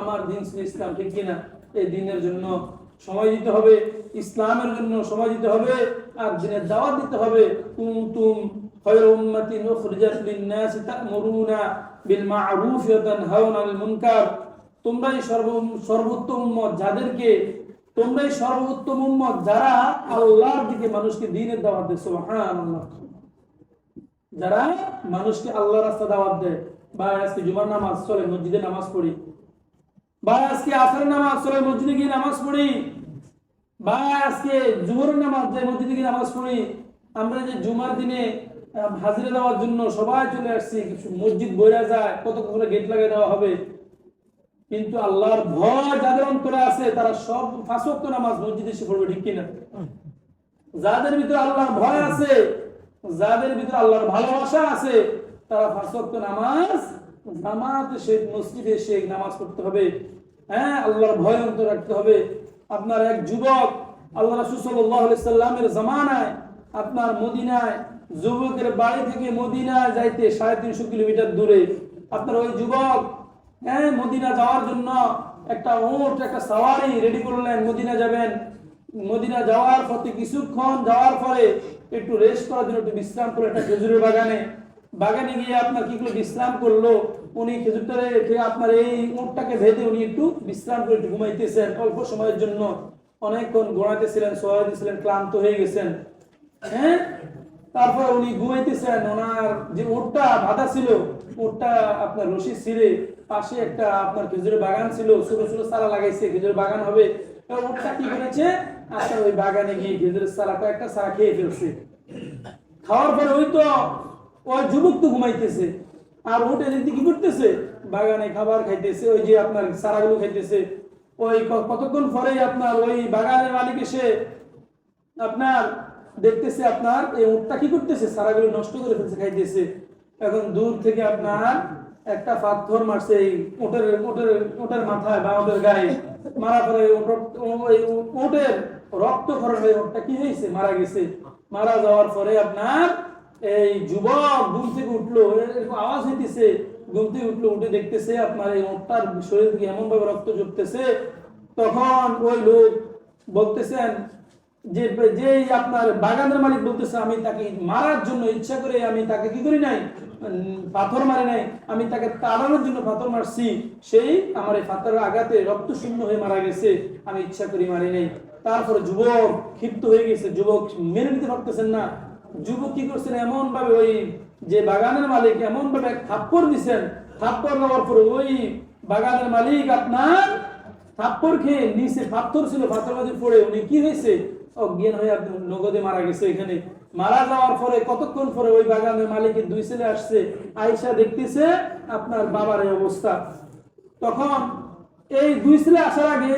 আমার দিন ছিল ইসলাম ঠিক কিনা এই দিনের জন্য সময় দিতে হবে ইসলামের জন্য সময় দিতে হবে আর দিনের দাওয়াত দিতে হবে কুনতুম خير أمة أخرجت للناس تأمرون بالمعروف وتنهون عن المنكر তোমরাই সর্ব সর্বোত্তম উম্মত যাদেরকে তোমরাই সর্বোত্তম উম্মত যারা আল্লাহর দিকে মানুষকে দিনের দাওয়াত দেয় সুবহানাল্লাহ যারা মানুষকে আল্লাহ রাস্তা দাওয়াত দেয় বা আজকে জুমার নামাজ চলে মসজিদে নামাজ পড়ি বা আজকে আসর নামাজ চলে মসজিদে গিয়ে নামাজ পড়ি। বা আজকে জুমর নামাজ যায় মসজিদে গিয়ে নামাজ পড়ি। আমরা যে জুমার দিনে হাজিরা দেওয়ার জন্য সবাই চলে আসছি মসজিদ বইরা যায়, কত করে গেট লাগিয়ে দেওয়া হবে। কিন্তু আল্লাহর ভয় যাদের অন্তরে আছে, তারা সব ফাঁসক্ত নামাজ মসজিদে এসে পড়বে, ঠিক কিনা? যাদের ভিতরে আল্লাহর ভয় আছে, যাদের ভিতরে আল্লাহর ভালোবাসা আছে, তারা ফাঁসক্ত নামাজ, জামাত শেখ মসজিদে শেখ নামাজ পড়তে হবে। হ্যাঁ আল্লাহর ভয় অন্তর রাখতে হবে। আপনার এক যুবক, আল্লাহ রাসূল সাল্লামের জামানায়, আপনার মদিনায়, যুবকের বাড়ি থেকে মদিনায় যাইতে সাড়ে তিনশো কিলোমিটার দূরে, আপনার ওই যুবক হ্যাঁ মদিনা যাওয়ার জন্য একটা উট, একটা সাওয়ারি রেডি করলেন, মদিনা যাবেন। মদিনা যাওয়ার পথে কিছুক্ষণ যাওয়ার পরে একটু রেস্ট করার জন্য একটু বিশ্রাম করে একটা খেজুরের বাগানে। বাগানে গিয়ে আপনার কি করে বিশ্রাম করল, উনি খেজুরটা রেখে আপনার এই উটটাকে ভেদে উনি একটু বিশ্রাম করে একটু ঘুমাইতেছেন অল্প সময়ের জন্য। অনেকক্ষণ ঘোরাতেছিলেন সোয়াইতেছিলেন ক্লান্ত হয়ে গেছেন। হ্যাঁ? তারপর উনি ঘুমাইতেছেন, ওনার যে উটটা বাঁধা ছিল, উটটা আপনার রশি ছিঁড়ে পাশে একটা আপনার খেজুরের বাগান ছিল, ছোট ছোট চারা লাগাইছে, খেজুরের বাগান হবে। উটটা কি করেছে? আপনার ওই বাগানে গিয়ে খেজুরের চারা কয়েকটা চারা খেয়ে ফেলছে। খাওয়ার পরে ওই তো ওই যুবক তো ঘুমাইতেছে, আর উঠে এদিকে কি করতেছে বাগানে খাবার খাইতেছে, ওই যে আপনার চারাগুলো খাইতেছে। ওই কতক্ষণ পরে আপনার ওই বাগানের মালিক এসে আপনার দেখতেছে আপনার এই উটটা কি করতেছে সারাগুলো নষ্ট করে ফেলছে, খাইতেছে। এখন দূর থেকে আপনার একটা পাথর মারছে এই উটের ওটের উটের মাথায় বা উটের গায়ে। মারা পরে ওই উটের রক্ত খরচ হয়ে উটটা কি হয়েছে? মারা গেছে। মারা যাওয়ার পরে আপনার এই যুবক ঘুম থেকে উঠল, এরকম আওয়াজ হইতেছে, ঘুম থেকে উঠল, উঠে দেখতেছে আপনার এই উটটার শরীর থেকে এমন ভাবে রক্ত ঝরতেছে। তখন ওই লোক বলতেছেন যে যে আপনার বাগানের মালিক বলতেছে, আমি তাকে মারার জন্য ইচ্ছা করে আমি তাকে কি করি নাই? পাথর মারি নাই, আমি তাকে তাড়ানোর জন্য পাথর মারছি, সেই আমার এই পাথরের আঘাতে রক্ত শূন্য হয়ে মারা গেছে, আমি ইচ্ছা করি মারি নাই। তারপরে যুবক ক্ষিপ্ত হয়ে গেছে, যুবক মেনে নিতে পারতেছেন না যুবক কি করছেন এমন ভাবে ওই যে বাগানের মালিক এমন ভাবে এক থাপ্পড় দিছেন, থাপ্পড় দেওয়ার পরে ওই বাগানের মালিক আপনার থাপ্পড় খেয়ে নিচে পাথর ছিল পাথর মাঝে পড়ে উনি কি হয়েছে? অজ্ঞান হয়ে নগদে মারা গেছে এখানে। মারা যাওয়ার পরে, কতক্ষণ পরে ওই বাগানের মালিকের দুই ছেলে আসছে আয়সা দেখতেছে আপনার বাবার এই অবস্থা। তখন এই দুই ছেলে আসার আগে